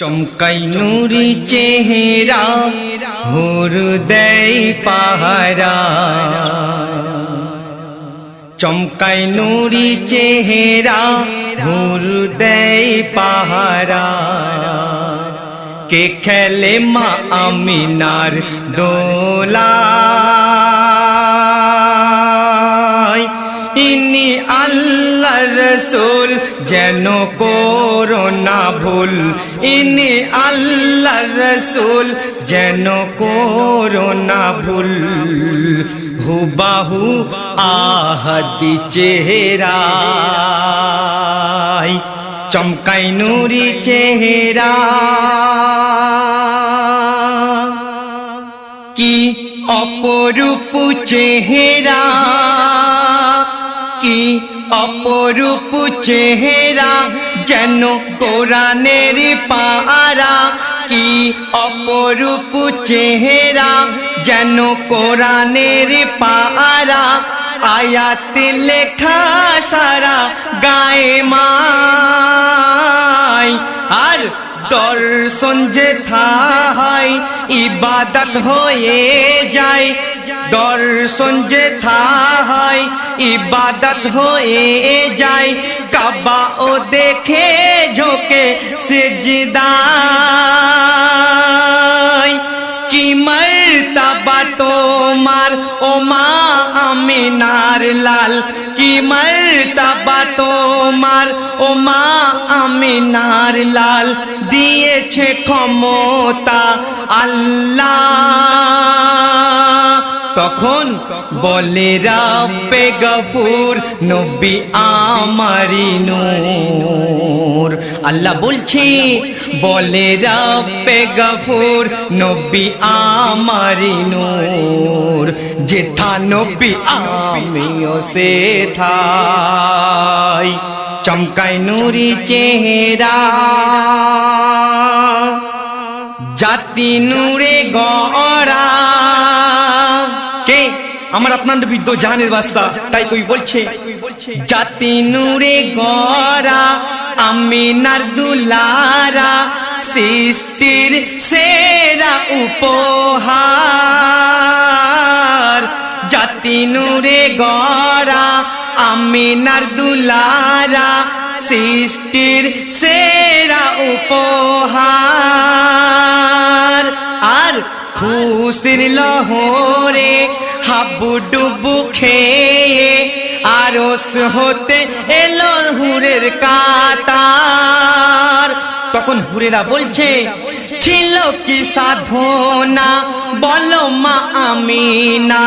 চমকাই নুরি চেহারা হৃদয় পাহারা। চমকাই নুরি চেহারা হৃদয় পাহারা। কে খেলে মা আমিনার দোলা? ইনি আল্লাহ রসুল যেন করোনা ভুল। ইনি আল্লাহ রসুল যেন করোনা ভুল। হুবাহু আহাদি চেহারা চমকাই নুরি চেহারা। কি অপরূপ চেহারা, কি অপরূপ চেহারা যেন কোরআনের পাহারা। কি অপরূপ চেহারা যেন কোরআনের পাহারা। আয়াত লেখা সারা গায়ে মাই। আর দর্শন যে থাই ইবাদত হয়ে যায়। দর্শন যে থাই ইবাদত হয়ে যায়। কাবা ও দেখে ঝোঁকে সিজদায় কি মর্তাবা তোমার? ও মা আমিনার লাল। কি মর্তাবা তোমার? ও মা আমিনার লাল। দিয়েছে ক্ষমতা আল্লাহ। বলে, রাব্বে গফুর, নবী আমারি নূর। আল্লাহ বলছে, বলে, রাব্বে গফুর, নবী আমারি নূর। যে থা নবী আমিও সে থাই চমকাই নুরি চেহারা। জাতি নূরে কে আমার আপনার বিদ্য জাহানের বাস্তা তাই কই বলছে, জাতি নূরে গড়া আমিনার দুলারা সৃষ্টির সেরা উপহার। জাতি নূরে গড়া আমিনার দুলারা সৃষ্টির সেরা উপহার। আর খুশির লহরে হাবু ডুবু খেয়ে আরস হতে এলোর হুরের কাতার তখন হুরেরা বলছে ছিল কি সাধনা বলো মা আমিনা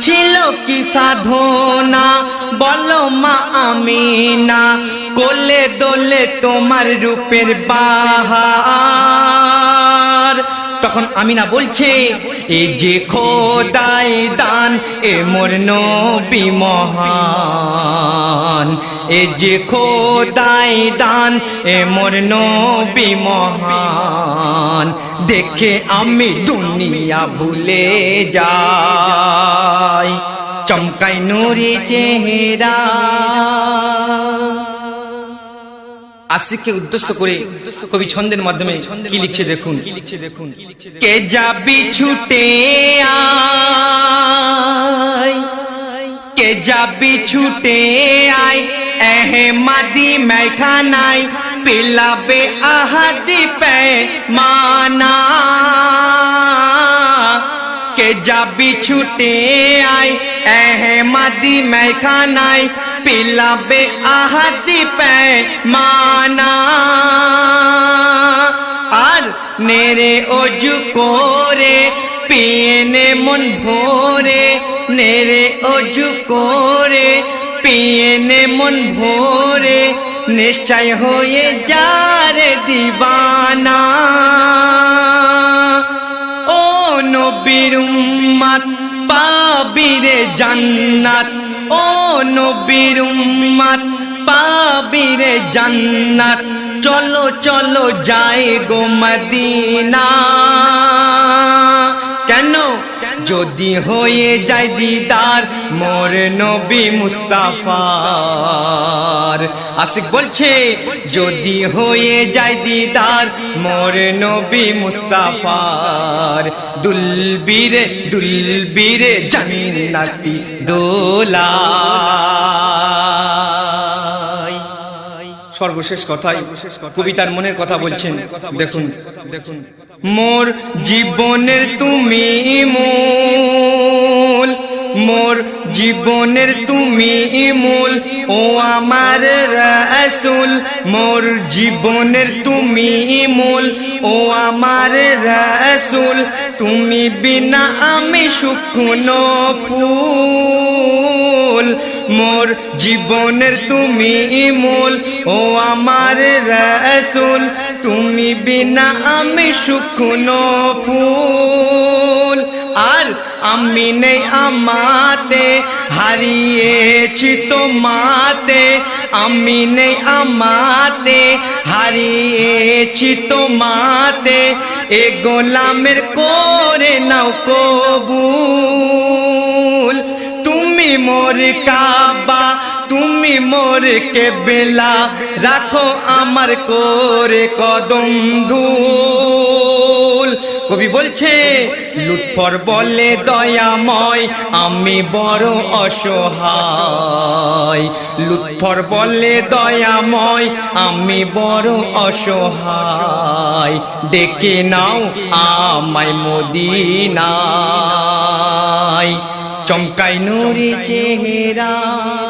ছিল কি সাধনা বলো মা আমিনা কোলে দোলে তোমার রূপের বাহার তখন আমিনা বলছে, এ যে খোদাই দান, এ মোর নবী মহান। এ যে খোদাই দান, এ মোর নবী মহান। দেখে আমি দুনিয়া ভুলে যাই। চমকাই নুরি চেহারা। আশিককে উদ্দেশ্য করে কবি ছন্দের মাধ্যমে কি লিখছে দেখুন? কি লিখছে দেখুন? কে যাবি ছুটে আয়? কে যাবি ছুটে আয়? এহমাদি মেখানাই পিলাবে আহাদি পে মানা। কে যাবি ছুটে আয়? এহমাদি মেখানাই পিলাবে আহাদি পে মানা আর নেরে অজু করে পিয়েনে মন ভোরে নেরে অজু করে পিয়েনে মন ভোরে নিশ্চয় হয়ে যারে দিবানা ও নবীর উম্মাত পাবিরে জান্নাত ও নবীর উম্মাত পাবির জান্নাত। চলো চলো যাই গো মদিনা। যদি হয়ে যায় দিদার মোর নবী মুস্তাফার। আশিক বলছে যদি হয়ে যায় দিদার মোর নবী মুস্তাফার। দুলবিরে দুলবিরে জান্নাতি দোলা সর্বশেষ কথাই কবিতার মনের কথা বলছেন। দেখুন। দেখুন। মোর জীবনের তুমি মূল, মোর জীবনের তুমি মূল, ও আমার রাসূল, মোর জীবনের তুমি মূল, ও আমার রাসূল, তুমি বিনা আমি শুকনো ফুল, মোর জীবনের তুমি মূল, ও আমার রাসূল তুমি বিনা আমি শুকনো ফুল, আর আমি নেই আমাতে, হারিয়েছি তোমাতে, আমি নেই আমাতে, হারিয়েছি তোমাতে, এ গোলামের করে নাও কবুল। তুমি মোর কাবা তুমি মোর কেবেলা, রাখো আমার করে কদম ধুল। কবি বলছে, লুৎফর বলে দয়াময়, আমি বড় অসহায়। লুৎফর বলে দয়াময়, আমি বড় অসহায়। ডেকে নাও আমায় মদিনায়। চমকাই নুরি চেহারা।